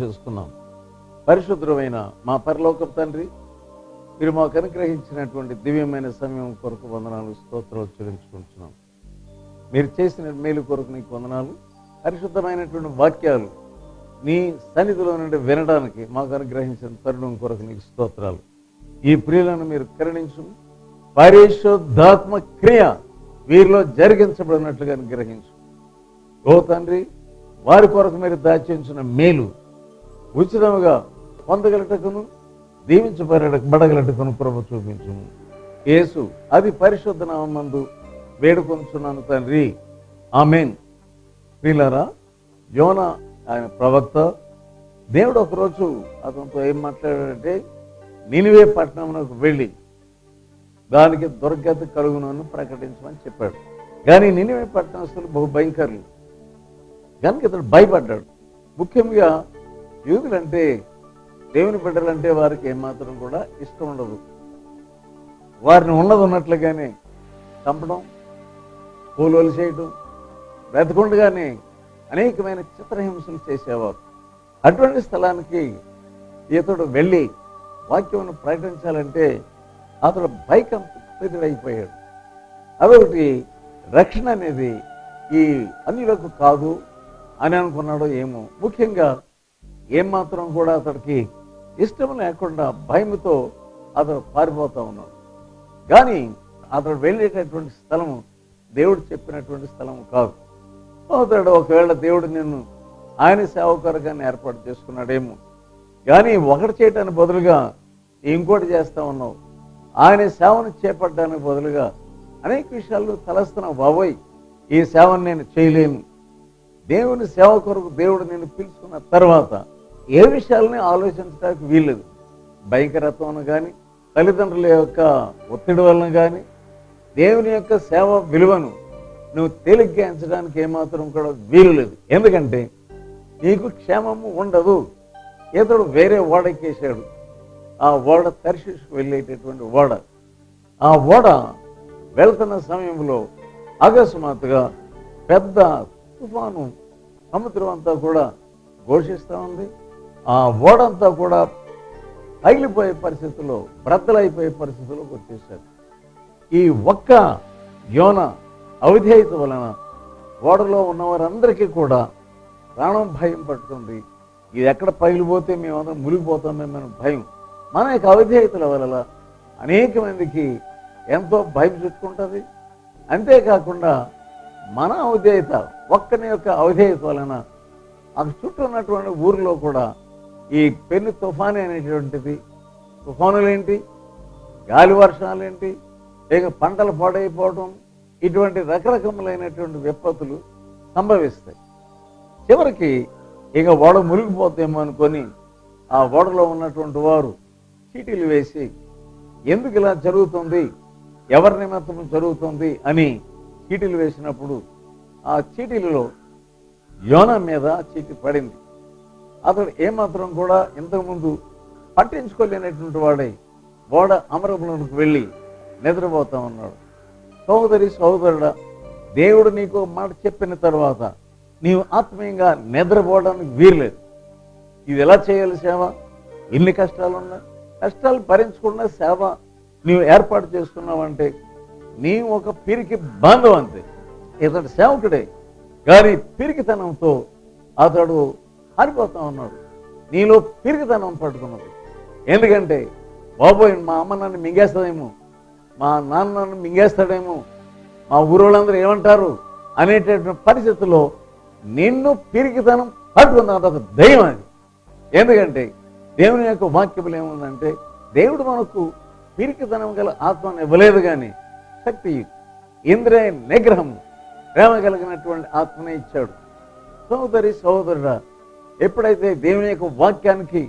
చేసుకున్నాం. పరిశుద్ధమైన మా పరలోక తండ్రి మీరు మాకు అనుగ్రహించినటువంటి దివ్యమైన సమయం కొరకు వందనాలు స్తోత్రాలు చెల్లించుకుంటున్నాం. మీరు చేసిన మేలు కొరకు నీకు వందనాలు పరిశుద్ధమైనటువంటి వాక్యాలు నీ సన్నిధిలో నుండి వినడానికి మాకు అనుగ్రహించిన తరుణం కొరకు నీకు స్తోత్రాలు. ఈ ప్రియులను మీరు కరుణించు పరిశుద్ధాత్మ క్రియ వీరిలో జరిగించబడినట్లుగా అనుగ్రహించు. ఓ తండ్రి వారి కొరకు మీరు దాచించిన మేలు ఉచితముగా పొందగలటకును దీవించబడగలటకును ప్రభు చూపించుము. యేసు అది పరిశుద్ధ నామందు వేడుకొంచున్నాను తండ్రి. ఆమెన్. ప్రియులారా యోన ఆయన ప్రవక్త దేవుడు ఒకరోజు అతనితో ఏం మాట్లాడాడంటే నినివే పట్టణంలోకి వెళ్ళి దానికి దుర్గతి కలుగునని ప్రకటించమని చెప్పాడు. కానీ నినివే పట్టణస్తులు బహు భయంకరులు. కనుక ఇతడు భయపడ్డాడు. ముఖ్యంగా యోగులంటే దేవుని బిడ్డలంటే వారికి ఏమాత్రం కూడా ఇష్టం ఉండదు. వారిని ఉన్నది ఉన్నట్లుగానే చంపడం పూలు చేయడం బ్రతకుండగానే అనేకమైన చిత్రహింసలు చేసేవారు. అటువంటి స్థలానికి ఇతడు వెళ్ళి వాక్యమును ప్రకటించాలంటే అతడు భయకంపితుడైపోయాడు. అదొకటి రక్షణ అనేది ఈ అన్యులకు కాదు అని అనుకున్నాడో ఏమో. ముఖ్యంగా ఏమాత్రం కూడా అతడికి ఇష్టం లేకుండా భయంతో అతడు పారిపోతూ ఉన్నాడు. కానీ అతడు వెళ్ళేటటువంటి స్థలము దేవుడు చెప్పినటువంటి స్థలం కాదు. అతడు ఒకవేళ దేవుడు నిన్ను ఆయన సేవకరుగానే ఏర్పాటు చేసుకున్నాడేమో. కానీ ఒకటి చేయటానికి బదులుగా ఇంకోటి చేస్తా ఉన్నావు. ఆయన సేవను చేపట్టడానికి బదులుగా అనేక విషయాలు తలస్తున్నావు బాబోయ్ ఈ సేవను నేను చేయలేను. దేవుని సేవ కొరకు దేవుడు నేను పిలుచుకున్న తర్వాత ఏ విషయాలని ఆలోచించడానికి వీల్లేదు. భయంకరత్వం కానీ తల్లిదండ్రుల యొక్క ఒత్తిడి వలన కానీ దేవుని యొక్క సేవ విలువను నువ్వు తేలిగ్గా ఎంచడానికి ఏమాత్రం కూడా వీలు లేదు ఎందుకంటే నీకు క్షేమము ఉండదు. ఇతడు వేరే ఓడెక్కేశాడు ఆ ఓడ తరిశిషుకు వెళ్ళేటటువంటి ఓడ. ఆ ఓడ వెళ్తున్న సమయంలో అకస్మాత్తుగా పెద్ద తుఫాను సముద్రం అంతా కూడా ఘోషిస్తూ ఉంది. ఆ ఓడంతా కూడా పగిలిపోయే పరిస్థితుల్లో బ్రద్దలైపోయే పరిస్థితుల్లోకి వచ్చేసాడు ఈ ఒక్క యోన అవిధేయత వలన ఓడలో ఉన్న వారందరికీ కూడా ప్రాణం భయం పట్టుకుంది ఇది ఎక్కడ పగిలిపోతే మేమందరం మునిగిపోతామేమని భయం. మన యొక్క అవిధేయతల వలన అనేక మందికి ఎంతో భయం చుట్టుకుంటుంది అంతేకాకుండా మన అవిధేయత ఒక్కని యొక్క అవిధేయత వలన ఆ చుట్టూ ఉన్నటువంటి ఊరిలో కూడా ఈ పెను తుఫాను అనేటువంటిది. తుఫానులేంటి? గాలి వర్షాలేంటి? లేక పంటలు పాడైపోవడం ఇటువంటి రకరకములైనటువంటి విపత్తులు సంభవిస్తాయి. చివరికి ఇక ఓడ మునిగిపోతేమో అనుకొని ఆ ఓడలో ఉన్నటువంటి వారు చీటీలు వేసి ఎందుకు ఇలా జరుగుతుంది? ఎవరి నిమిత్తం జరుగుతుంది? అని చీటీలు వేసినప్పుడు ఆ చీటీలలో యోన మీద చీటీ పడింది. అతడు ఏమాత్రం కూడా ఇంతకుముందు పట్టించుకోలేనటువంటి వాడై ఓడ అమరములకు వెళ్ళి నిద్రపోతా ఉన్నాడు. సోదరి సోదరుడా దేవుడు నీకు మాట చెప్పిన తర్వాత నీవు ఆత్మీయంగా నిద్రపోవడానికి వీర్లేదు ఇది ఎలా చేయాలి సేవ? ఎన్ని కష్టాలు కష్టాలు భరించకుండా సేవ నీవు ఏర్పాటు చేసుకున్నావంటే నీ ఒక పిరికి బాంధవం అంతే. ఇతడు సేవకుడే. కానీ పిరికితనంతో అతడు పారిపోతా ఉన్నాడు. నీలో పిరిగితనం పట్టుకున్నది ఎందుకంటే బాబోయ్ మా అమ్మ నన్ను మింగేస్తుందేమో మా నాన్న నన్ను మింగేస్తాడేమో మా ఊరోళ్ళందరూ ఏమంటారు అనేటటువంటి పరిస్థితుల్లో నిన్ను పిరికితనం పట్టుకున్న తర్వాత దయ్యం అది. ఎందుకంటే దేవుని యొక్క వాక్యములు ఏముందంటే దేవుడు మనకు పిరికితనం గల ఆత్మను ఇవ్వలేదు కానీ శక్తి ఇంద్రియ నిగ్రహం ప్రేమ కలిగినటువంటి ఆత్మనే ఇచ్చాడు. సోదరి సోదరుడా ఎప్పుడైతే దేవుని యొక్క వాక్యానికి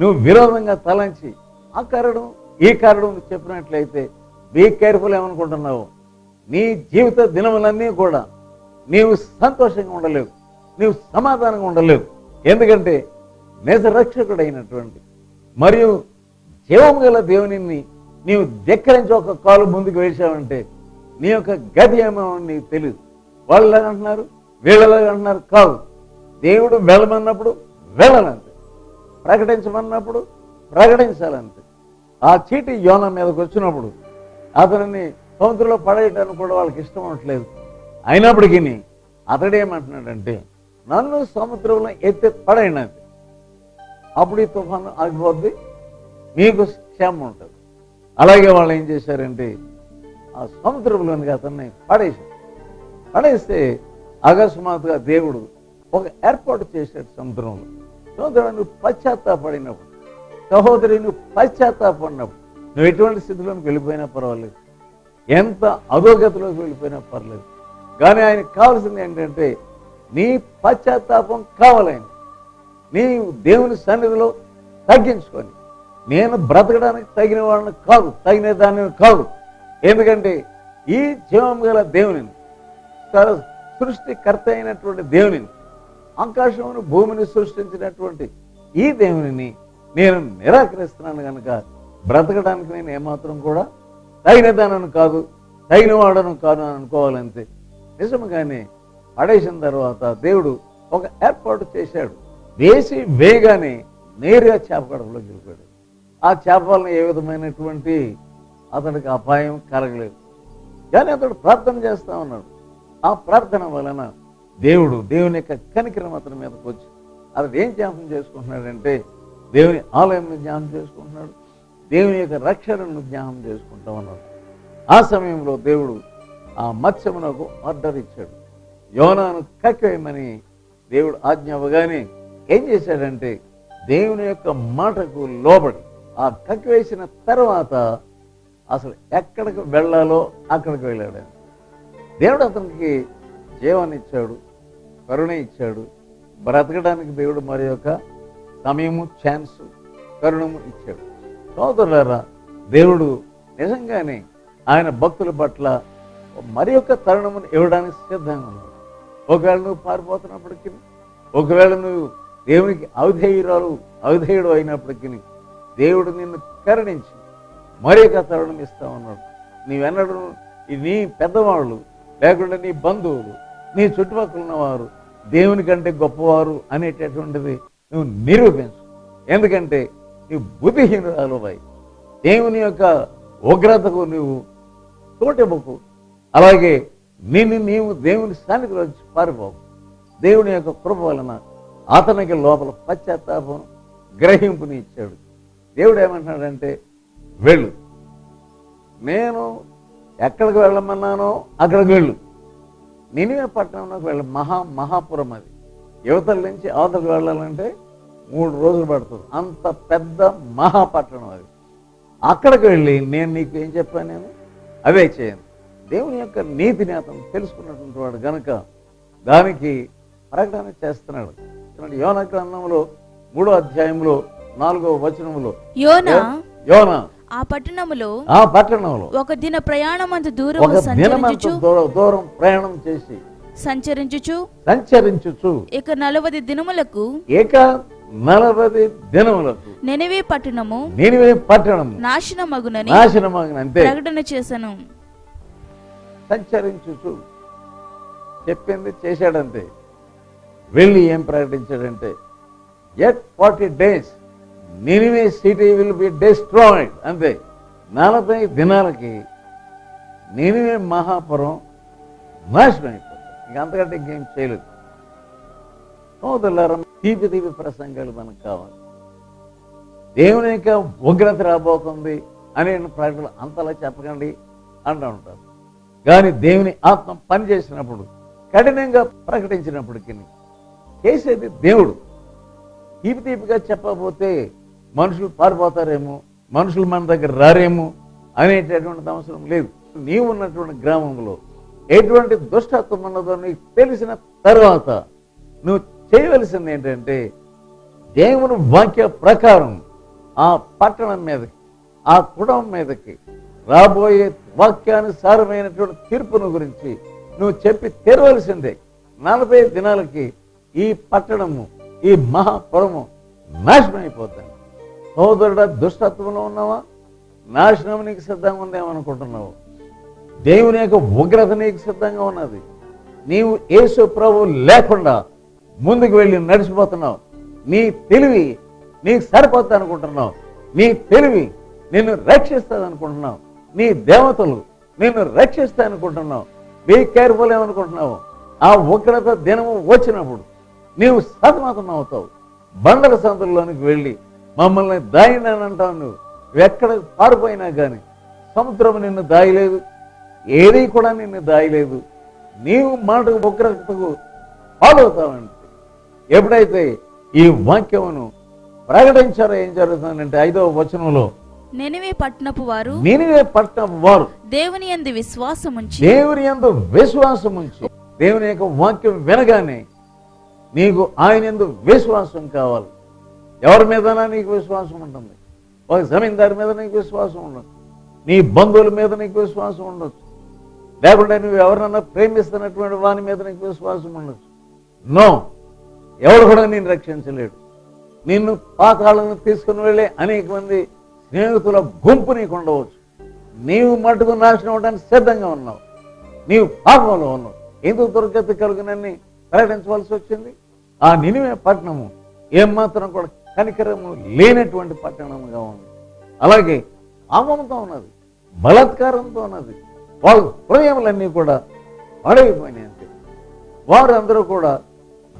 నువ్వు విరోధంగా తలంచి ఆ కారణం ఈ కారణం చెప్పినట్లయితే బీ కేర్ఫుల్ ఏమనుకుంటున్నావు? నీ జీవిత దినములన్నీ కూడా నీవు సంతోషంగా ఉండలేవు నీవు సమాధానంగా ఉండలేవు. ఎందుకంటే నిజరక్షకుడైనటువంటి మరియు జీవం గల దేవుని నీవు ధిక్కరించి ఒక కాలు ముందుకు వేసావంటే నీ యొక్క గది ఏమో నీకు తెలియదు వాళ్ళు అంటున్నారు వీళ్ళలాగా అంటున్నారు కాదు. దేవుడు వెళ్ళమన్నప్పుడు వెళ్ళాలంతే ప్రకటించమన్నప్పుడు ప్రకటించాలంతే. ఆ చీటి యోన మీదకి వచ్చినప్పుడు అతనిని సముద్రంలో పడేయడానికి కూడా వాళ్ళకి ఇష్టం ఉండట్లేదు. అయినప్పటికీ అతడేమంటున్నాడంటే నన్ను సముద్రంలో ఎత్తి పడైనది అప్పుడు ఈ తుఫాను ఆగిపోద్ది మీకు క్షేమం ఉంటుంది. అలాగే వాళ్ళు ఏం చేశారంటే ఆ సముద్రంలోనికి అతన్ని పడేశారు. పడేస్తే అకస్మాత్తుగా దేవుడు ఒక ఏర్పాటు చేశాడు సముద్రంలో సముద్రం నువ్వు పశ్చాత్తాపడినప్పుడు సహోదరి నువ్వు పశ్చాత్తాపడినప్పుడు నువ్వు ఎటువంటి స్థితిలోకి వెళ్ళిపోయినా పర్వాలేదు. ఎంత అధోగతిలోకి వెళ్ళిపోయినా పర్లేదు. కానీ ఆయనకు కావాల్సింది ఏంటంటే నీ పశ్చాత్తాపం కావాలని నీ దేవుని సన్నిధిలో తగ్గించుకొని నేను బ్రతకడానికి తగిన వాళ్ళని కాదు తగిన దాన్ని కాదు. ఎందుకంటే ఈ జీవం గల దేవుని సృష్టికర్త అయినటువంటి దేవునిని ఆకాశమును భూమిని సృష్టించినటువంటి ఈ దేవునిని నేను నిరాకరిస్తున్నాను కనుక బ్రతకడానికి నేను ఏమాత్రం కూడా తగినదానను కాదు తగిన వాడను కాదు అని అనుకోవాలంతే. నిజముగానే పడేసిన తర్వాత దేవుడు ఒక ఏర్పాటు చేశాడు. వేసి వేగానే నేరుగా చేప కడుపులోకి వెళ్ళిపోయాడు. ఆ చేప వలన ఏ విధమైనటువంటి అతడికి అపాయం కలగలేదు. కానీ అతడు ప్రార్థన చేస్తా ఉన్నాడు. ఆ ప్రార్థన వలన దేవుడు దేవుని యొక్క కనికరం అతని మీదకి వచ్చి అతడు ఏం జ్ఞాపకం చేసుకుంటున్నాడంటే దేవుని ఆలయం ధ్యానం చేసుకుంటున్నాడు దేవుని యొక్క రక్షణను జ్ఞాపకం చేసుకుంటా ఉన్నాడు. ఆ సమయంలో దేవుడు ఆ మత్స్యమునకు ఆర్డర్ ఇచ్చాడు. యోనాను కక్కేయమని దేవుడు ఆజ్ఞ అవ్వగానే ఏం చేశాడంటే దేవుని యొక్క మాటకు లోబడి ఆ కక్కివేసిన తర్వాత అసలు ఎక్కడికి వెళ్ళాలో అక్కడికి వెళ్ళాడు. దేవుడు అతనికి జీవాన్ని ఇచ్చాడు. కరుణ ఇచ్చాడు. బ్రతకడానికి దేవుడు మరి యొక్క సమయము ఛాన్స్ కరుణము ఇచ్చాడు. సోదరులారా దేవుడు నిజంగానే ఆయన భక్తుల పట్ల మరి యొక్క తరుణమును ఇవ్వడానికి సిద్ధంగా ఉన్నాడు. ఒకవేళ నువ్వు పారిపోతున్నప్పటికీ ఒకవేళ నువ్వు దేవునికి అవధేయురాలు అవధేయుడు అయినప్పటికీ దేవుడు నిన్ను కరుణించి మరి యొక్క తరుణం ఇస్తా ఉన్నాడు. నీవెన్నడూ నీ పెద్దవాళ్ళు లేకుండా నీ బంధువులు నీ చుట్టుపక్కల ఉన్నవారు దేవుని కంటే గొప్పవారు అనేటటువంటిది నువ్వు నిరూపించు. ఎందుకంటే నువ్వు బుద్ధిహీనురాలువై దేవుని యొక్క ఉగ్రతకు నువ్వు తోటెబ్బకు అలాగే నిన్ను నీవు దేవుని సన్నిధిలో వచ్చి పారిపోవు. దేవుని యొక్క కృప వలన అతనికి లోపల పశ్చాత్తాపం గ్రహింపుని ఇచ్చాడు దేవుడు ఏమంటున్నాడంటే వెళ్ళు. నేను ఎక్కడికి వెళ్ళమన్నానో అక్కడికి వెళ్ళు. నినివే పట్టణంలోకి వెళ్ళ మహా మహాపురం అది. యువతల నుంచి అవతలకు వెళ్ళాలంటే మూడు రోజులు పడుతుంది. అంత పెద్ద మహాపట్టణం అది. అక్కడికి వెళ్ళి నేను నీకు ఏం చెప్పాను నేను? అవే చేయను. దేవుని యొక్క నీతిని అతను తెలుసుకున్నటువంటి వాడు గనుక దానికి ప్రకటన చేస్తున్నాడు. యోన గ్రంథంలో మూడో అధ్యాయంలో నాలుగో వచనంలో యోన? యోన. ఆ పట్టణములో ఆ పట్టణంలో ఒక దిన ప్రయాణమంత ఒక దూరము దినమంత సంచరించుచు దూర- దూరం ప్రయాణం చేసి సంచరించుచు సంచరించుచు ఇక నలవది దినములకు ఏక నలభై దినములకు నెనవే పట్టణము నేనివే పట్టణం నాశనమగునని నాశనమగిన అంతే. ప్రకటన చేశాను సంచరించుచు. చెప్పింది చేశాడంతే. వెళ్ళి ఏం ప్రకటించాడంటే at forty days Nineveh city will be destroyed. అంతే. నలభై దినాలకి నినివే మహాపురం నాశనం అయిపోతుంది ఇంక అంతకంటే ఇంకేం చేయలేదు. సోదరులారా తీపి తీపి ప్రసంగాలు మనకు కావాలి. దేవుని యొక్క ఉగ్రత రాబోతుంది అనే ప్రకటన అంతలా చెప్పకండి అంటూ ఉంటారు. కానీ దేవుని ఆత్మ పనిచేసినప్పుడు కఠినంగా ప్రకటించినప్పటికీ చేసేది దేవుడు. తీపి తీపిగా చెప్పబోతే మనుషులు పారిపోతారేమో మనుషులు మన దగ్గర రారేమో అనేటటువంటి అవసరం లేదు. నీవు ఉన్నటువంటి గ్రామంలో ఎటువంటి దుష్టత్వం ఉన్నదో నీకు తెలిసిన తర్వాత నువ్వు చేయవలసింది ఏంటంటే దేవుని వాక్య ప్రకారం ఆ పట్టణం మీదకి ఆ కుటుంబం మీదకి రాబోయే వాక్యానుసారమైనటువంటి తీర్పును గురించి నువ్వు చెప్పి తెరవలసిందే. నలభై దినాలకి ఈ పట్టణము ఈ మహాపురము నాశనం అయిపోతుంది సోదరుడ దుష్టత్వంలో ఉన్నావా? నాశనం నీకు సిద్ధంగా ఉందేమనుకుంటున్నావు దేవుని యొక్క ఉగ్రత నీకు సిద్ధంగా ఉన్నది. నీవు యేసు ప్రభు లేకుండా ముందుకు వెళ్ళి నడిచిపోతున్నావు. నీ తెలివి నీకు సరిపోద్ది అనుకుంటున్నావు. నీ తెలివి నిన్ను రక్షిస్తుంది అనుకుంటున్నావు. నీ దేవతలు నిన్ను రక్షిస్తాయి అనుకుంటున్నావు. బీ కేర్ఫుల్ ఏమనుకుంటున్నావు? ఆ ఉగ్రత దినము వచ్చినప్పుడు నీవు సతమతం అవుతావు బండల సంతుల్లోనికి వెళ్ళి మమ్మల్ని దాయినని అంటావు నువ్వు. ఎక్కడ పారిపోయినా కానీ సముద్రం నిన్ను దాయలేదు ఏది కూడా నిన్ను దాయలేదు. నీవు మాటకు ఉగ్రతకు పాలవుతావంటే ఎప్పుడైతే ఈ వాక్యమును ప్రకటించారో ఏం జరుగుతుందంటే ఐదవ వచనంలో నెనివే పట్టణపు వారు నినివే పట్టణం వారు దేవుని యందు విశ్వాసముంచి దేవుని యందు విశ్వాసం ఉంచి దేవుని యొక్క వాక్యం వినగానే నీకు ఆయన యందు విశ్వాసం కావాలి. ఎవరి మీదనా నీకు విశ్వాసం ఉంటుంది? ఒక జమీందారి మీద నీకు విశ్వాసం ఉండదు నీ బంధువుల మీద నీకు విశ్వాసం ఉండొచ్చు. లేకుంటే నువ్వు ఎవరినన్నా ప్రేమిస్తున్నటువంటి వాని మీద నీకు విశ్వాసం ఉండొచ్చు. నో. ఎవరు కూడా నేను రక్షించలేడు. నిన్ను పాతాళను తీసుకుని వెళ్ళే అనేక మంది స్నేహితుల గుంపు నీకు ఉండవచ్చు. నీవు మటుకు నాశనం అవడానికి సిద్ధంగా ఉన్నావు. నీవు పాపంలో ఉన్నావు. ఎందుకు దుర్గతి కలుగునని ప్రకటించవలసి వచ్చింది? ఆ నినివే పట్టణము ఏమాత్రం కూడా కనికరము లేనటువంటి పట్టణముగా ఉంది. అలాగే పాపంతో ఉన్నది బలాత్కారంతో ఉన్నది. వాళ్ళ హృదయములన్నీ కూడా పాడైపోయినాయి అంతే. వారందరూ కూడా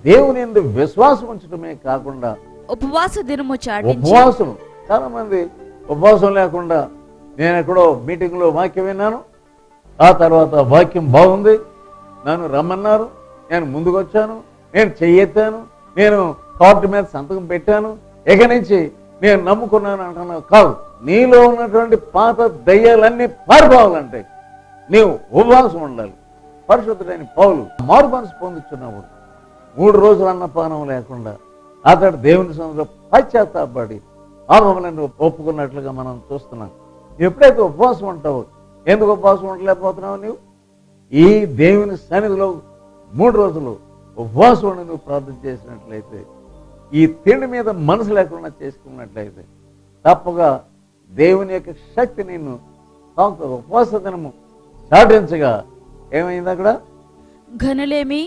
దేవుని ఎందు విశ్వాసం ఉంచడమే కాకుండా ఉపవాస దినము ఉపవాసం చాలా మంది ఉపవాసం లేకుండా నేను ఎక్కడో మీటింగ్లో వాక్యం విన్నాను ఆ తర్వాత వాక్యం బాగుంది నన్ను రమ్మన్నారు నేను ముందుకు వచ్చాను నేను చెయ్యెత్తాను నేను కార్డు మీద సంతకం పెట్టాను ఇక నుంచి నేను నమ్ముకున్నాను అంటున్నావు. కాదు నీలో ఉన్నటువంటి పాత దయ్యాలన్నీ పారిపోవాలంటే నీవు ఉపవాసం ఉండాలి. పరిశుద్ధుడైన పౌలు మారు మనసు పొందుతున్నప్పుడు మూడు రోజులు అన్నపానం లేకుండా అతడు దేవుని సముద్రంలో పశ్చాత్తాపడి పాపములను ఒప్పుకున్నట్లుగా మనం చూస్తున్నాం. ఎప్పుడైతే ఉపవాసం ఉంటావు ఎందుకు ఉపవాసం ఉండలేకపోతున్నావు నీవు? ఈ దేవుని సన్నిధిలో మూడు రోజులు ఉపవాసం ఉండి నువ్వు ప్రార్థన చేసినట్లయితే ఈ తిండి మీద మనసు లేకుండా చేసుకున్నట్లయితే తప్పగా దేవుని యొక్క శక్తి నిన్ను తాకుతుంది ఉపవాస దినము సాటించగా ఏమైంది అక్కడ? ఘనులేమి?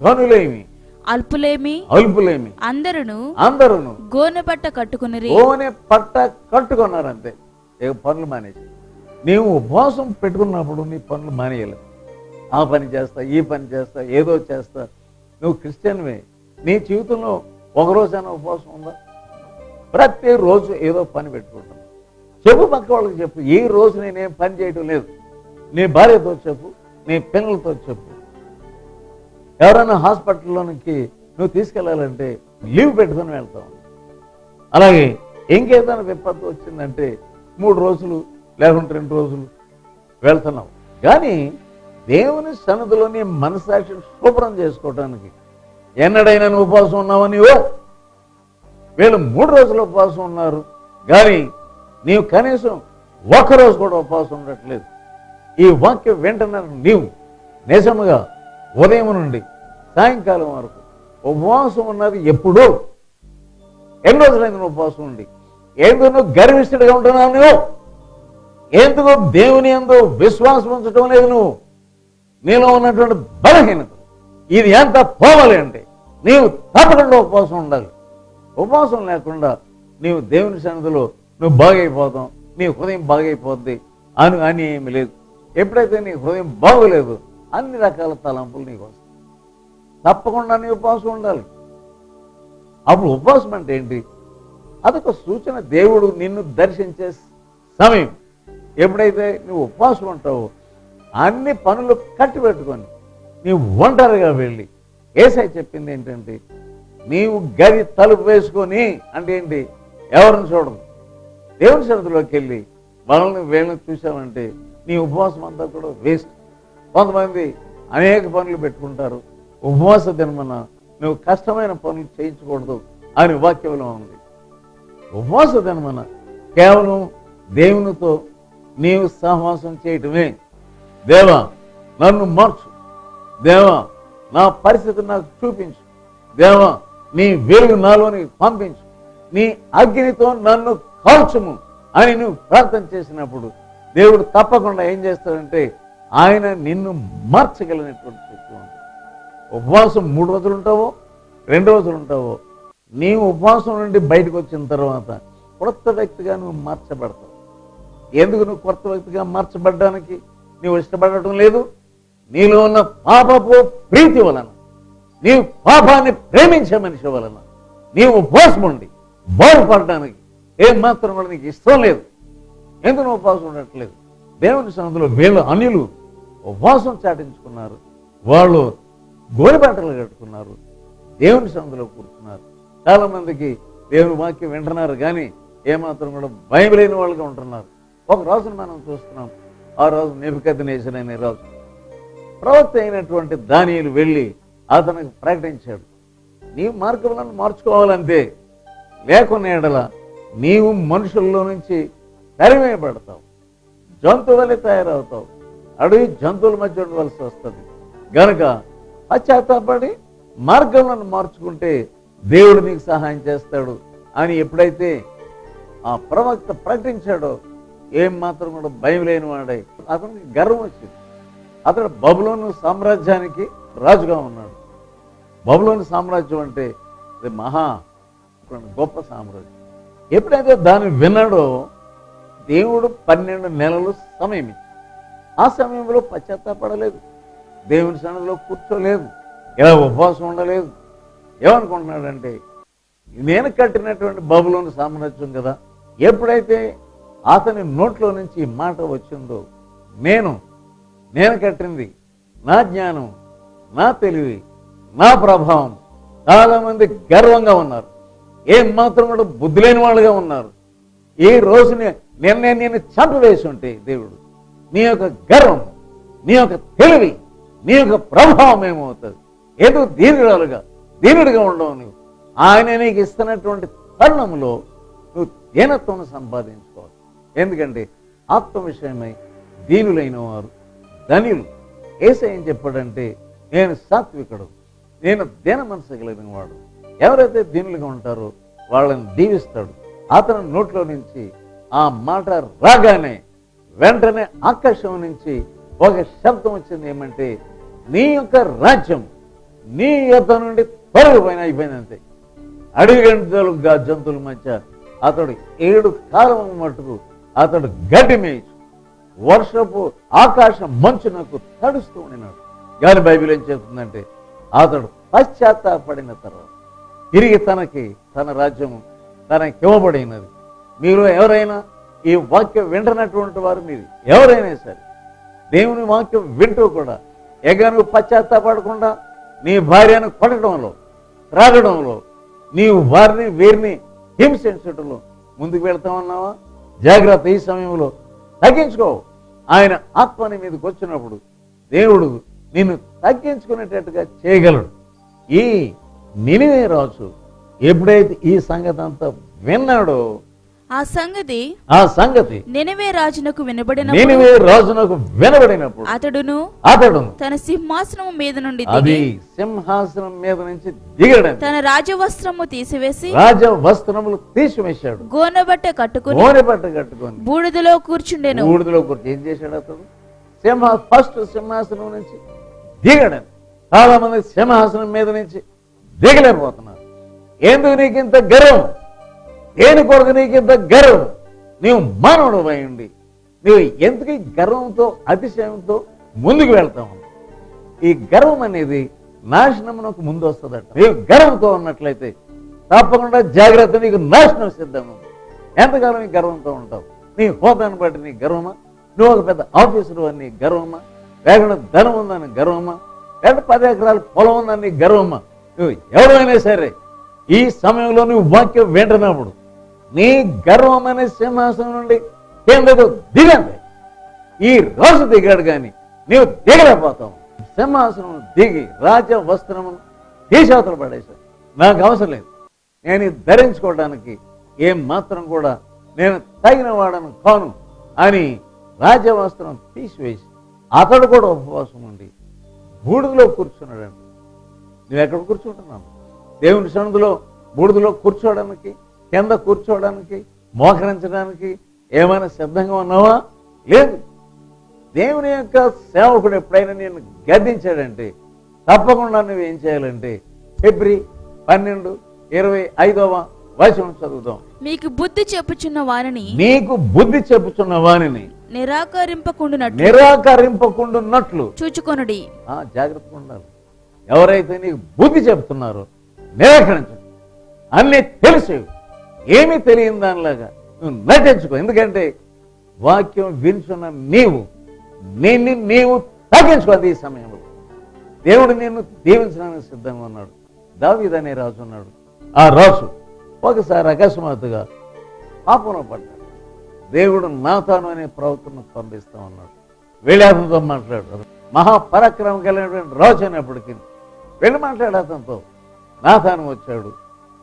గనులేమి అల్పులేమి? అల్పులేమి. అందరును అందరూ గోనె పట్ట కట్టుకునిరి. ఓనే పట్ట కట్టుకున్నారు అంతే ఇక పనులు మానేసి. నీవు ఉపవాసం పెట్టుకున్నప్పుడు నీ పనులు మానేయలేవు ఆ పని చేస్తా ఈ పని చేస్తా ఏదో చేస్తా. నువ్వు క్రిస్టియన్వే. నీ జీవితంలో ఒక అయినా ఉపవాసం ఉందా? ప్రతిరోజు ఏదో పని పెట్టుకుంటాను చెప్పు పక్క వాళ్ళకి చెప్పు. ఈ రోజు నేనేం పని చేయటం లేదు. నీ భార్యతో చెప్పు నీ పిల్లలతో చెప్పు. ఎవరైనా హాస్పిటల్లోనికి నువ్వు తీసుకెళ్ళాలంటే లీవ్ పెట్టుకొని వెళ్తావు అలాగే ఇంకేదైనా విపత్తు వచ్చిందంటే మూడు రోజులు లేకుంటే రెండు రోజులు వెళ్తున్నావు కానీ దేవుని సన్నదిలోని నీ మనసాక్షిని శుభ్రం చేసుకోవడానికి ఎన్నడైనా నువ్వు ఉపవాసం ఉన్నావా నీవు? వీళ్ళు మూడు రోజులు ఉపవాసం ఉన్నారు. కానీ నీవు కనీసం ఒక్కరోజు కూడా ఉపవాసం ఉండట్లేదు. ఈ వాక్యం వింటున్నారు నీవు నిజముగా ఉదయం నుండి సాయంకాలం వరకు ఉపవాసం ఉన్నది ఎప్పుడు. ఎన్ని రోజులైంది నువ్వు ఉపవాసం ఉండి? ఎందుకు నువ్వు గర్విస్తుడిగా ఉంటున్నావు నువ్వు? ఎందుకు దేవుని ఎందు విశ్వాసం ఉంచడం లేదు నువ్వు? నీలో ఉన్నటువంటి బలహీనత. ఇది ఎంత పోవాలి అంటే నీవు తప్పకుండా ఉపవాసం ఉండాలి. ఉపవాసం లేకుండా నీవు దేవుని సన్నిధిలో నువ్వు బాగైపోతాం నీ హృదయం బాగైపోద్ది. అని అని ఏమి లేదు. ఎప్పుడైతే నీ హృదయం బాగోలేదు అన్ని రకాల తలంపులు నీకు వస్తాయి. తప్పకుండా నీ ఉపవాసం ఉండాలి. అప్పుడు ఉపవాసం అంటే ఏంటి? అదొక సూచన. దేవుడు నిన్ను దర్శించే సమయం. ఎప్పుడైతే నువ్వు ఉపవాసం ఉంటావో అన్ని పనులు కట్టి పెట్టుకొని నీవు ఒంటరిగా వెళ్ళి ఏసై చెప్పింది ఏంటంటే నీవు గది తలుపు వేసుకొని అంటే ఏంటి ఎవరిని చూడదు దేవుని సన్నిధిలోకి వెళ్ళి మనల్ని వీళ్ళని చూసామంటే నీ ఉపవాసం అంతా కూడా వేస్ట్ కొంతమంది అనేక పనులు పెట్టుకుంటారు. ఉపవాస దినమన నువ్వు కష్టమైన పనులు చేయించకూడదు అని వాక్యంలో ఉంది. ఉపవాస దినమన కేవలం దేవునితో నీవు సహవాసం చేయటమే. దేవా నన్ను మార్చు. దేవా నా పరిస్థితి నాకు చూపించు. దేవా నీ వేలు నాలోని పంపించు. నీ అగ్నితో నన్ను కాల్చుము అని నువ్వు ప్రార్థన చేసినప్పుడు దేవుడు తప్పకుండా ఏం చేస్తాడంటే ఆయన నిన్ను మార్చగలిగినటువంటి శక్తి ఉంది ఉపవాసం మూడు రోజులు ఉంటావో రెండు రోజులు ఉంటావో నీవు ఉపవాసం నుండి బయటకు వచ్చిన తర్వాత కొత్త వ్యక్తిగా నువ్వు మార్చబడతావు. ఎందుకు నువ్వు కొత్త వ్యక్తిగా మార్చబడడానికి? నువ్వు ఇష్టపడటం లేదు నీలో ఉన్న పాపపు ప్రీతి వలన నీవు పాపాన్ని ప్రేమించే మనిషి వలన నీవు ఉపవాసం ఉండి బాగుపడడానికి ఏం మాత్రం కూడా నీకు ఇష్టం లేదు. ఎందుకు నువ్వు ఉపవాసం ఉండట్లేదు? దేవుని సన్నిధిలో వీళ్ళు అనిలు ఉపవాసం చాటించుకున్నారు. వాళ్ళు గోరిబాటలు కట్టుకున్నారు. దేవుని సన్నిధిలో కూర్చున్నారు. చాలా మందికి దేవుని వాక్యం వింటున్నారు కానీ ఏమాత్రం కూడా భయం లేని వాళ్ళుగా ఉంటున్నారు. ఒక రోజున మనం చూస్తున్నాం. ఆ రోజు నిపుకథనేసిన అనే రోజు ప్రవక్త అయినటువంటి దానియులు వెళ్ళి అతనికి ప్రకటించాడు. నీవు మార్గములను మార్చుకోవాలంతే లేకున్న ఎడల నీవు మనుషుల్లో నుంచి తరిమేయబడతావు. జంతువులే తయారవుతావు. అడవి జంతువుల మధ్య ఉండవలసి వస్తుంది. గనుక పశ్చాత్తాపడి మార్గములను మార్చుకుంటే దేవుడు నీకు సహాయం చేస్తాడు అని ఎప్పుడైతే ఆ ప్రవక్త ప్రకటించాడో ఏం మాత్రం కూడా భయం లేని వాడై అతనికి గర్వం వచ్చింది. అతడు బబులోను సామ్రాజ్యానికి రాజుగా ఉన్నాడు. బబులోని సామ్రాజ్యం అంటే అది మహా గొప్ప సామ్రాజ్యం. ఎప్పుడైతే దాన్ని విన్నాడో దేవుడు పన్నెండు నెలలు సమయం ఇచ్చాడు. ఆ సమయంలో పశ్చాత్తాపడలేదు. దేవుని సన్నిధిలో కూర్చోలేదు. ఇలా ఉపవాసం ఉండలేదు. ఏమనుకుంటున్నాడంటే నేను కట్టినటువంటి బబులోని సామ్రాజ్యం కదా ఎప్పుడైతే అతని నోట్లో నుంచి ఈ మాట వచ్చిందో నేను నేను కట్టింది నా జ్ఞానం నా తెలివి నా ప్రభావం. చాలామంది గర్వంగా ఉన్నారు. ఏం మాత్రం కూడా బుద్ధి లేని వాళ్ళుగా ఉన్నారు. ఈ రోజు నిన్నే నేను చంపవేసి ఉంటే దేవుడు నీ యొక్క గర్వం నీ యొక్క తెలివి నీ యొక్క ప్రభావం ఏమవుతుంది? ఏదో దీనురాలుగా దీనుడిగా ఉండవు నువ్వు ఆయన నీకు ఇస్తున్నటువంటి తరుణంలో నువ్వు దీనత్వం సంపాదించుకోవాలి. ఎందుకంటే ఆత్మ విషయమై దీనులైన వారు ధనులు ఏసై ఏం చెప్పాడంటే నేను సాత్వికుడు. నేను దీన మనసు కలిగిన వాడు. ఎవరైతే దీనులుగా ఉంటారో వాళ్ళని దీవిస్తాడు. అతని నోట్లో నుంచి ఆ మాట రాగానే వెంటనే ఆకాశం నుంచి ఒక శబ్దం వచ్చింది. ఏమంటే నీ యొక్క రాజ్యం నీ యొక్క నుండి తొలగిపోయిన అయిపోయింది అంతే. అడవి జంతువుల మధ్య అతడు ఏడు కాలం మటుకు అతడు గడ్డి మేయచ్చు. వర్షపు ఆకాశం మంచునకు తడుస్తూ ఉండినాడు. కానీ బైబిల్ ఏం చెప్తుందంటే అతడు పశ్చాత్తాపడిన తర్వాత తిరిగి తనకి తన రాజ్యము తనకి ఇవ్వబడినది. మీరు ఎవరైనా ఈ వాక్యం వింటున్నటువంటి వారు మీరు ఎవరైనా సరే దేవుని వాక్యం వింటూ కూడా ఎగా నువ్వు పశ్చాత్తాపడకుండా నీ భార్యను కొట్టడంలో త్రాగడంలో నీవు వారిని వీరిని హింసించడంలో ముందుకు వెళ్తామన్నావా జాగ్రత్త ఈ సమయంలో తగ్గించుకోవు ఆయన ఆత్మని మీదకి వచ్చినప్పుడు దేవుడు నిన్ను తగ్గించుకునేటట్టుగా చేయగలడు. ఈ నిలివే రాజు ఎప్పుడైతే ఈ సంగతి అంతా విన్నాడో ఆ సంగతి ఆ సంగతి నినవే రాజునకు వినబడిన నినివే రాజునకు వినబడినప్పుడు? అతడును అతడు తన సింహాసనం మీద నుండి అది సింహాసనం మీద నుంచి దిగడం తన రాజవస్త్రము తీసివేసి రాజ వస్త్రములు తీసివేశాడు. గోనబట్ట కట్టుకుని ఓని బట్ట కట్టుకొని బూడిదలో కూర్చుండెను. ఊడిలో కూర్చొని ఏం చేశాడు అతడు? సింహ ఫస్ట్ సింహాసనం నుంచి దిగడం చాలా మంది సింహాసనం మీద నుంచి దిగలేకపోతున్నారు. ఎందుకు నీకు ఇంత గర్వం? దేని కొరకు నీకు ఇంత గర్వం? నీవు మానవుడు ఉండి నీవు ఎందుకు గర్వంతో అతిశయంతో ముందుకు వెళ్తావు? ఈ గర్వం అనేది నాశనమునకు ముందు వస్తుందట. నీవు గర్వంతో ఉన్నట్లయితే తప్పకుండా జాగ్రత్త నీకు నాశనం సిద్ధం ఎంతకాలం నీ గర్వంతో ఉంటావు? నీ హోదాన్ని బట్టి నీ గర్వమా? నువ్వు ఒక పెద్ద ఆఫీసరు అని నీ గర్వమా? లేకుండా ధనం ఉందని గర్వమా? లేకపోతే పది ఎకరాలు పొలం ఉందని నీ గర్వమా? నువ్వు ఎవరైనా సరే ఈ సమయంలో నువ్వు వాక్యం వెంటనప్పుడు నీ గర్వం అనే సింహాసనం నుండి కిందకు దిగండి. ఈ రోజు దిగాడు కానీ నీవు దిగలేకపోతావు. సింహాసనం దిగి రాజ వస్త్రమును తీసేవతలు పడేశాడు నాకు అవసరం లేదు. నేను ధరించుకోవడానికి ఏం మాత్రం కూడా నేను తగిన వాడను కాను అని రాజవస్త్రం తీసివేసి అతడు కూడా ఉపవాసం ఉండి బూడిదలో కూర్చున్నాడండి. నువ్వు ఎక్కడ కూర్చుంటున్నావు? దేవుని సన్నిధిలో బూడిదలో కూర్చోవడానికి కింద కూర్చోవడానికి మోకరించడానికి ఏమైనా సిద్ధంగా ఉన్నావా? లేదు. దేవుని యొక్క సేవకుడు ఎప్పుడైనా నేను గద్దించాడంటే తప్పకుండా నువ్వు ఏం చేయాలంటే ఫిబ్రి పన్నెండు ఇరవై ఐదవ వచనం చదువుదాం. మీకు బుద్ధి చెప్పుచున్న వారిని నీకు బుద్ధి చెప్పుచున్న వానిని నిరాకరింపకుండునట్లు నిరాకరింపకుండున్నట్లు చూచుకొనుడి. ఆ, జాగ్రత్తగా ఉండాలి. ఎవరైతే నీకు బుద్ధి చెప్తున్నారో నిరాకరించు. అన్నీ తెలుసు ఏమీ తెలియని దానిలాగా. నువ్వు నటించుకో. ఎందుకంటే వాక్యం వినుచున్న నీవు నిన్ను నీవు తగ్గించుకోదు ఈ సమయంలో. దేవుడు నిన్ను దీవించడానికి సిద్ధంగా ఉన్నాడు. దావీద్ అనే రాజు ఉన్నాడు. ఆ రాజు ఒకసారి అకస్మాత్తుగా పాపంలో పడ్డాడు. దేవుడు నాతాను అనే ప్రవక్తను పంపిస్తా ఉన్నాడు. వెళ్ళి అతనితో మాట్లాడాడు మహాపరాక్రమం కలిగినటువంటి రాజు అయినప్పటికీ వెళ్ళి మాట్లాడు అతనితో. నాతాను వచ్చాడు.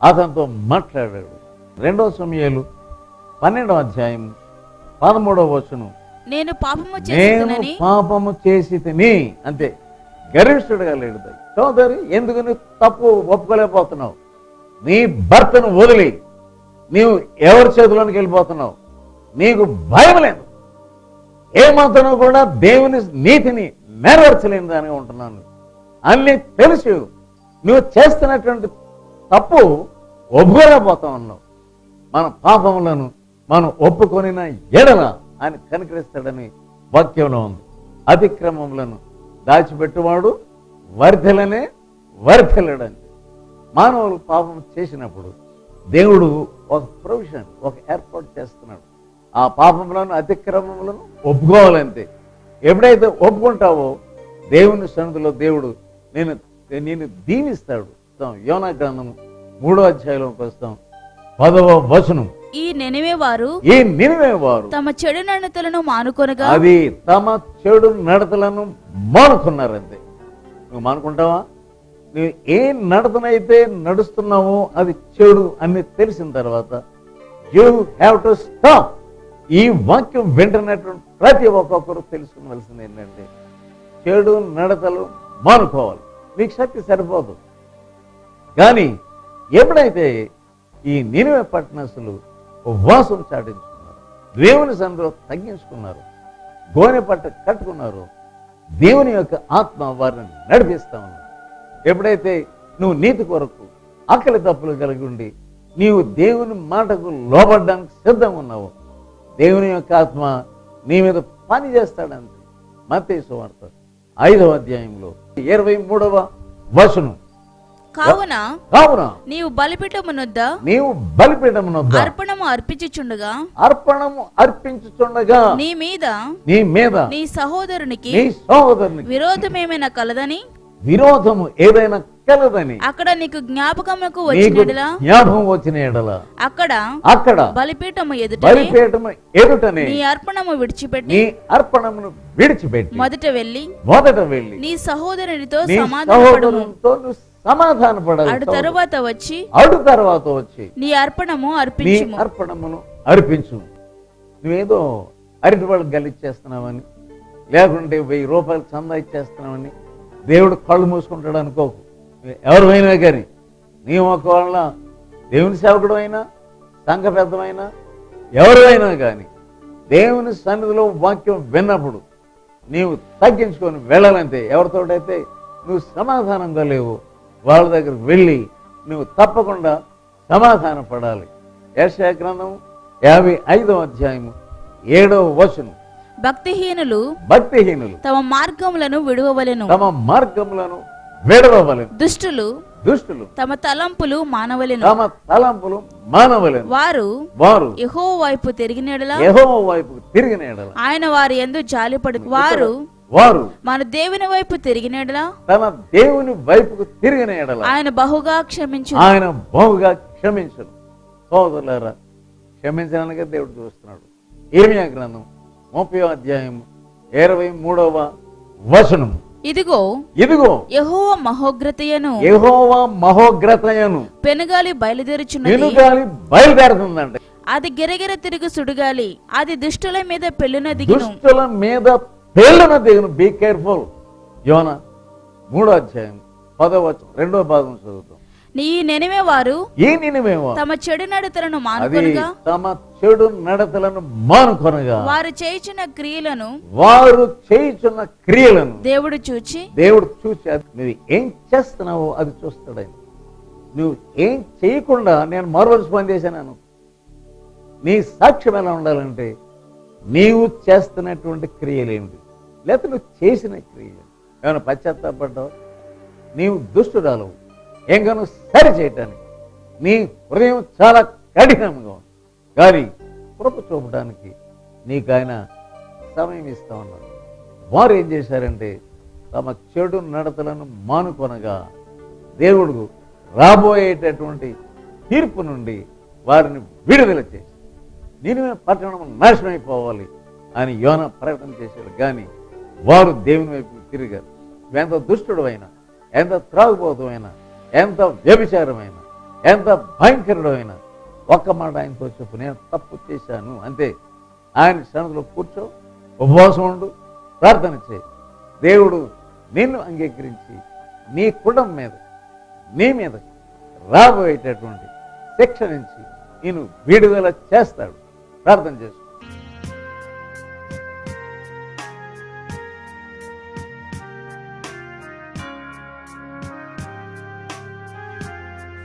అతనితో మాట్లాడాడు. రెండవ సమయాలు పన్నెండవ అధ్యాయం పదమూడవ వచనం. నేను పాపము నేను పాపము చేసి తిని అంతే గరిష్ఠుడుగా లేడు సోదరి ఎందుకు నువ్వు తప్పు ఒప్పుకోలేకపోతున్నావు? నీ భర్తను వదిలి నీవు ఎవరి చేతిలోనికి వెళ్ళిపోతున్నావు? నీకు భయం లేదు. ఏమాత్రం కూడా దేవుని నీతిని నెరవేర్చలేని దానిగా ఉంటున్నాను. అన్ని తెలుసు. నువ్వు చేస్తున్నటువంటి తప్పు ఒప్పుకోలేకపోతా ఉన్నావు. మన పాపములను మనం ఒప్పుకొనిన ఎడల ఆయన కనికరిస్తాడని వాక్యంలో ఉంది. అతిక్రమములను దాచిపెట్టువాడు వర్ధలనే వర్ధలడని మానవులు పాపం చేసినప్పుడు దేవుడు ఒక ప్రొవిజన్ ఒక ఏర్పాటు చేస్తున్నాడు. ఆ పాపములను అతిక్రమములను ఒప్పుకోవాలంతే. ఎప్పుడైతే ఒప్పుకుంటావో దేవుని సన్నిధిలో దేవుడు నేను నేను దీవిస్తాడు. యోనా గ్రంథము మూడో అధ్యాయంలోకి వస్తాం. పదవ వచనం. ఈ నెనివే వారు ఈ నినివే వారు తమ చెడు నడతలను మానుకొనగా అది తమ చెడు నడతలను మానుకున్నారంతే. నువ్వు మానుకుంటావా? నువ్వు ఏ నడతనైతే నడుస్తున్నావో అది చెడు అని తెలిసిన తర్వాత యూ హ్యావ్ టు స్టాప్. ఈ వాక్యం వింటున్నటువంటి ప్రతి ఒక్కొక్కరు తెలుసుకోవలసింది ఏంటంటే చెడు నడతలు మానుకోవాలి. నీకు శక్తి సరిపోదు. కానీ ఎప్పుడైతే ఈ నినివే పట్టణస్తులు ఉపవాసం చాటించుకున్నారు. దేవుని సందులో తగ్గించుకున్నారు. గోనె పట్ట కట్టుకున్నారు. దేవుని యొక్క ఆత్మ వారిని నడిపిస్తా ఉన్నారు. ఎప్పుడైతే నువ్వు నీతి కొరకు ఆకలి తప్పులు కలిగి ఉండి నీవు దేవుని మాటకు లోబడ్డానికి సిద్ధంగా ఉన్నావు దేవుని యొక్క ఆత్మ నీ మీద పని చేస్తాడంతే మత్తయి సువార్త ఐదవ అధ్యాయంలో ఇరవై మూడవ వసును కావున కావున నీవు బలిపీఠమునొద్ద నీవు బలిపీఠమునొద్ద అర్పణము అర్పించుచుండగా అర్పణము అర్పించుచుండగా నీ మీద నీ మీద నీ సహోదరునికి నీ సహోదరునికి విరోధమేమైనా కలదని? విరోధము ఏదైనా కలదని అక్కడ నీకు జ్ఞాపకముకు నీకు వచ్చినట్లా జ్ఞాపకం వచ్చిన ఎడల అక్కడ అక్కడ బలిపీఠము ఎదుట బలిపీఠము ఎదుటనే నీ అర్పణము విడిచిపెట్టి నీ అర్పణమును విడిచిపెట్టి మొదట వెళ్ళి మొదట వెళ్ళి నీ సహోదరునితో నీ సమాధానపడము. సహోదరునితో నువ్వు సమాధాన పడాలి తరువాత వచ్చి అడు తర్వాత వచ్చి నీ అర్పణము నీ అర్పించుము. అర్పణమును అర్పించు నువ్వేదో అరటి వాళ్ళకి గలిచ్చేస్తున్నావని లేకుంటే వెయ్యి రూపాయలు చందా ఇచ్చేస్తున్నావని దేవుడు కళ్ళు మూసుకుంటాడు అనుకోకు. ఎవరిమైనా కానీ నీ ఒకవేళ దేవుని సేవకుడు అయినా సంఘ పెద్దమైనా ఎవరైనా కానీ దేవుని సన్నిధిలో వాక్యం విన్నప్పుడు నీవు తగ్గించుకొని వెళ్ళాలంతే ఎవరితోటైతే నువ్వు సమాధానంగా లేవు వాళ్ళ దగ్గరికి వెళ్ళి నువ్వు తప్పకుండా సమాధాన పడాలి. ఏషయా గ్రంథం యాభై ఐదవ అధ్యాయము ఏడవ వచనం. భక్తిహీనులు భక్తిహీనులు తమ మార్గములను విడువవలెను. తమ మార్గములను విడవవలెను. దుష్టులు దుష్టులు తమ తలంపులు మానవలెను. తమ తలంపులు మానవలెను. వారు వారు యహో వైపు తిరిగినడలా యెహోవా వైపు తిరిగిన ఆయన వారి ఎందు జాలిపడు వారు వారు మన దేవుని వైపు తిరిగినడలా తన దేవుని వైపుకు తిరిగిన ఎడల. ఆయన బహుగా క్షమించు ఆయన బహుగా క్షమించను. సోదరులారా క్షమించడానికే దేవుడు చూస్తున్నాడు. ఏమియా గ్రంథం? ముప్పై అధ్యాయం ఇరవై మూడవ వచనం ఇదిగో ఇదిగో యహో మహోగ్రతయను. యెహోవా మహోగ్రతయను. పెనుగాలి బయలుదేరుచున్నది. వెనుగాలి బయలుదేరుతుందండి అది గిరగిర తిరుగు సుడిగాలి. అది దుష్టుల మీద పెళ్ళున దిగును దుష్టుల మీద పేర్లన దిగును బీ కేర్ఫుల్ యోన మూడో అధ్యాయం పదవ రెండో భాగం చదువుతాం. నీ నెనివే వారు ఈ నినివేమో తమ చెడు నడతలను మానుకొనగా. తమ చెడు నడతలను మానుకొనగా. వారు చేయుచున్న క్రియలను వారు చేయుచున్న క్రియలను దేవుడు చూచి దేవుడు అది నువ్వు ఏం చేస్తున్నావో అది చూస్తాడు ఆయన. నువ్వు ఏం చేయకుండా నేను మరోజు పొందేశాను నీ సాక్ష్యం ఎలా ఉండాలంటే నీవు చేస్తున్నటువంటి క్రియలు ఏమిటి? లేకపోతే నువ్వు చేసిన క్రియలు. ఏమైనా పశ్చాత్తాపడ్డావు? నీవు దుష్టురాలవు. ఇంకా సరి చేయటానికి. నీ హృదయం చాలా కఠినంగా ఉంది. కానీ కృప చూపడానికి నీకు ఆయన సమయం ఇస్తా ఉన్నారు వారు ఏం చేశారంటే తమ చెడు నడతలను మానుకొనగా దేవుడు రాబోయేటటువంటి తీర్పు నుండి వారిని విడుదల చేసి నేను పట్టణం నాశనమైపోవాలి అని యోన ప్రకటన చేశాడు. కానీ వారు దేవుని వైపు తిరిగారు ఎంత దుష్టుడు అయినా ఎంత త్రాగుబోతమైన ఎంత వ్యభిచారమైన ఎంత భయంకరుడైనా ఒక్క మాట ఆయనతో చెప్పు నేను తప్పు చేశాను. అంతే. ఆయన క్షణంలో కూర్చో ఉపవాసం ఉండు ప్రార్థన చేయి. దేవుడు నిన్ను అంగీకరించి నీ కుటుంబం మీద నీ మీద రాబోయేటటువంటి శిక్ష నుంచి నేను విడుదల చేస్తాడు. ప్రార్థన చేసుకో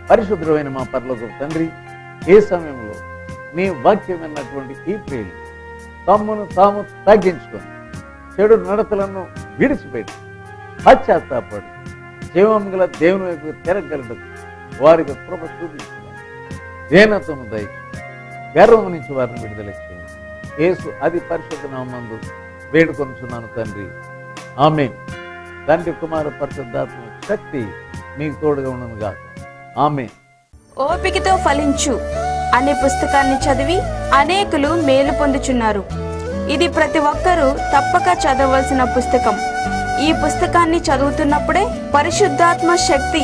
పరిశుద్ధమైన మా పరలోక తండ్రి ఏ సమయంలో నీ వాక్యమైనటువంటి ఈ ప్రియులు తమ్మును తాము తగ్గించుకొని చెడు నడతలను విడిచిపెట్టి పశ్చాత్తాపడి జీవం గల దేవుని వైపు తిరగలడు వారికి కృప చూపించడం దేనత్వము దయ గర్వం నుంచి వారిని విడుదల చేయండి. యేసు అది పరిశుద్ధ నామందు వేడుకొనుచున్నాను తండ్రి. ఆమె తండ్రి కుమార పరిశుద్ధాత్మ శక్తి మీకు తోడుగా ఉండను ఆమె ఓపికతో ఫలించు అనే పుస్తకాన్ని చదివి అనేకులు మేలు పొందుచున్నారు. ఇది ప్రతి ఒక్కరూ తప్పక చదవలసిన పుస్తకం. ఈ పుస్తకాన్ని చదువుతున్నప్పుడే పరిశుద్ధాత్మ శక్తి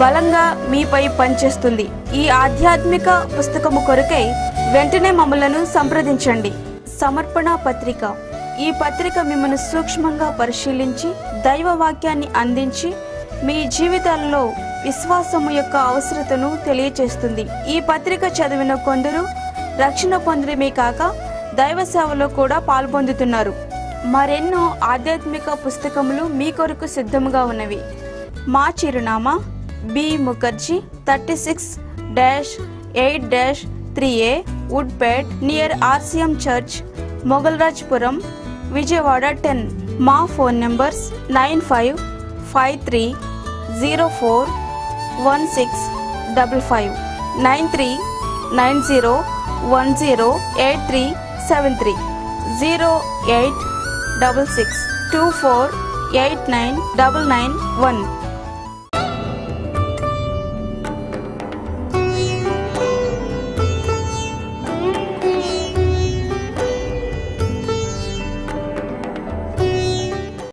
బలంగా మీపై పనిచేస్తుంది. ఈ ఆధ్యాత్మిక పుస్తకము కొరకై వెంటనే మమ్మలను సంప్రదించండి. సమర్పణ పత్రిక. ఈ పత్రిక మిమ్మల్ని సూక్ష్మంగా పరిశీలించి దైవ వాక్యాన్ని అందించి మీ జీవితాలలో విశ్వాసము యొక్క అవసరతను తెలియచేస్తుంది. ఈ పత్రిక చదివిన కొందరు రక్షణ పొందడమే కాక దైవ సేవలో కూడా పాల్పొందుతున్నారు. మరెన్నో ఆధ్యాత్మిక పుస్తకములు మీ కొరకు సిద్ధముగా ఉన్నవి. మా చిరునామా B. Mukherjee 36 8 3A Woodpet near RCM Church, Mogalrajpuram, Vijayawada 10. Ma phone numbers 9553 04 1655 93 90 10 8373 08 24 89 991